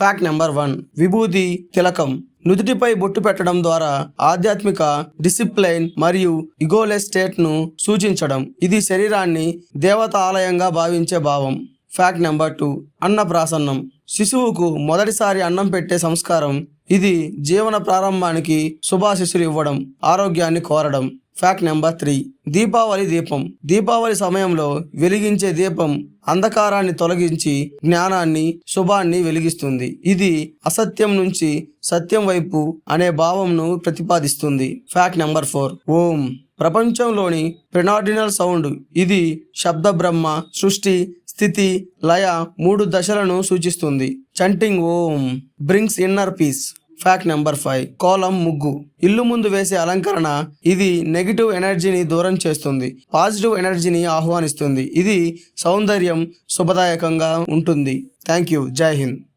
Fact number one విభూతి తిలకం. నుదుటిపై బొట్టు పెట్టడం ద్వారా ఆధ్యాత్మిక డిసిప్లైన్ మరియు ఇగోలెస్ స్టేట్ను సూచించడం. ఇది శరీరాన్ని దేవత ఆలయంగా భావించే భావం. ఫ్యాక్ట్ నెంబర్ టూ అన్నప్రాసన్నం. శిశువుకు మొదటిసారి అన్నం పెట్టే సంస్కారం. ఇది జీవన ప్రారంభానికి శుభాశిస్సులు ఇవ్వడం ఆరోగ్యాన్ని కోరడం. ఫ్యాక్ట్ నెంబర్ త్రీ దీపావళి దీపం. దీపావళి సమయంలో వెలిగించే దీపం అంధకారాన్ని తొలగించి జ్ఞానాన్ని శుభాన్ని వెలిగిస్తుంది. ఇది అసత్యం నుంచి సత్యం వైపు అనే భావంను ప్రతిపాదిస్తుంది. ఫ్యాక్ట్ నెంబర్ ఫోర్ ఓం. ప్రపంచంలోని ప్రినార్డినల్ సౌండ్. ఇది శబ్ద బ్రహ్మ సృష్టి స్థితి లయ మూడు దశలను సూచిస్తుంది. చంటింగ్ ఓం. Brings inner peace fact number five Kolam ముగ్గు. ఇల్లు ముందు వేసే అలంకరణ ఇది నెగిటివ్ ఎనర్జీని దూరం చేస్తుంది. పాజిటివ్ ఎనర్జీని ఆహ్వానిస్తుంది. ఇది సౌందర్యం శుభదాయకంగా ఉంటుంది. థ్యాంక్ యూ జై హింద్.